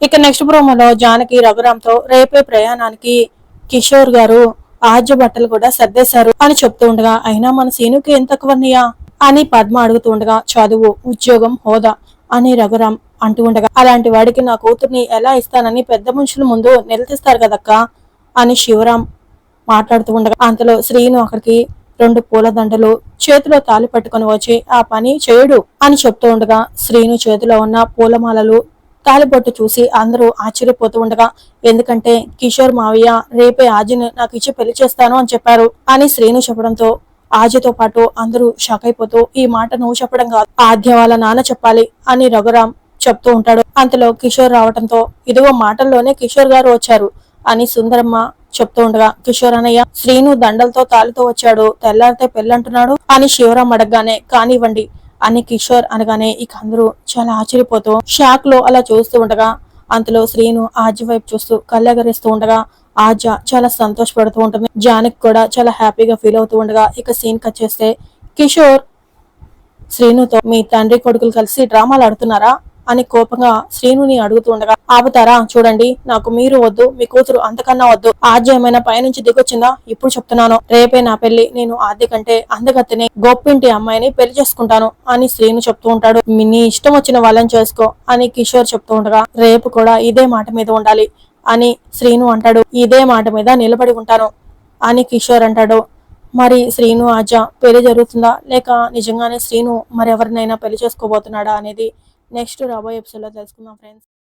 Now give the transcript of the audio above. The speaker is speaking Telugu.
ఇక నెక్స్ట్ ప్రోమోలో జానకి రఘురామ్తో రేపే ప్రయాణానికి కిషోర్ గారు ఆర్జ బట్టలు కూడా సర్దేశారు అని చెప్తూ ఉండగా అయినా మన సీనుకి ఎంత కవర్నియా అని పద్మ అడుగుతూ ఉండగా చదువు ఉద్యోగం హోదా అని రఘురామ్ అంటూ ఉండగా అలాంటి వాడికి నా కూతుర్ని ఎలా ఇస్తానని పెద్ద మనుషుల ముందు నిలదీస్తారు కదక్క? అని శివరాం మాట్లాడుతూ ఉండగా అంతలో శ్రీను అక్కడికి రెండు పూలదండలు చేతిలో తాలి పట్టుకొని వచ్చి ఆ పని చేయడు అని చెప్తూ ఉండగా శ్రీను చేతిలో ఉన్న పూలమాలలు కాలిబొట్టు చూసి అందరూ ఆశ్చర్యపోతూ ఉండగా ఎందుకంటే కిషోర్ మావయ్య రేపే ఆజిని నాకు ఇచ్చి పెళ్ళి చేస్తాను అని చెప్పారు అని శ్రీను చెప్పడంతో ఆజతో పాటు అందరూ షాక్ అయిపోతూ ఈ మాట నువ్వు చెప్పడం కాదు ఆద్య వాళ్ళ నాన్న చెప్పాలి అని రఘురాం చెప్తూ ఉంటాడు. అంతలో కిషోర్ రావడంతో ఇదిగో మాటల్లోనే కిషోర్ గారు వచ్చారు అని సుందరమ్మ చెప్తూ ఉండగా కిషోర్ అన్నయ్య శ్రీను దండలతో తాళితో వచ్చాడు తెల్లారితే పెళ్ళంటున్నాడు అని శివరాం అడగగానే కానివ్వండి అని కిషోర్ అనగానే ఇక అందరూ చాలా ఆశ్చర్యపోతూ షాక్లో అలా చూస్తూ ఉండగా అంతలో శ్రీను ఆజ్య వైపు చూస్తూ కళ్ళగరిస్తూ ఉండగా ఆజ చాలా సంతోషపడుతూ ఉంటుంది. జానకి కూడా చాలా హ్యాపీగా ఫీల్ అవుతూ ఉండగా ఇక సీన్ కట్ చేస్తే కిషోర్ శ్రీనుతో మీ తండ్రి కొడుకులు కలిసి డ్రామాలు ఆడుతున్నారా? అని కోపంగా శ్రీనుని అడుగుతూ ఉండగా ఆపుతారా? చూడండి నాకు మీరు వద్దు మీ కూతురు అంతకన్నా వద్దు. ఆద్య ఏమైనా పైనుంచి దిగొచ్చిందా? ఇప్పుడు చెప్తున్నాను. రేపే నా పెళ్ళి నేను ఆద్య కంటే అందగత్తెని గొప్పింటి అమ్మాయిని పెళ్ళి చేసుకుంటాను అని శ్రీను చెప్తూ ఉంటాడు. నీ ఇష్టం వచ్చిన వాళ్ళని చేసుకో అని కిషోర్ చెప్తూ ఉండగా రేపు కూడా ఇదే మాట మీద ఉండాలి అని శ్రీను అంటాడు. ఇదే మాట మీద నిలబడి ఉంటాను అని కిషోర్ అంటాడు. మరి శ్రీను ఆజ పెళ్ళి జరుగుతుందా? లేక నిజంగానే శ్రీను మరి ఎవరినైనా పెళ్ళి చేసుకోబోతున్నాడా? అనేది నెక్స్ట్ రాబోయే ఎపిసోడ్లో తెలుసుకుందాం ఫ్రెండ్స్.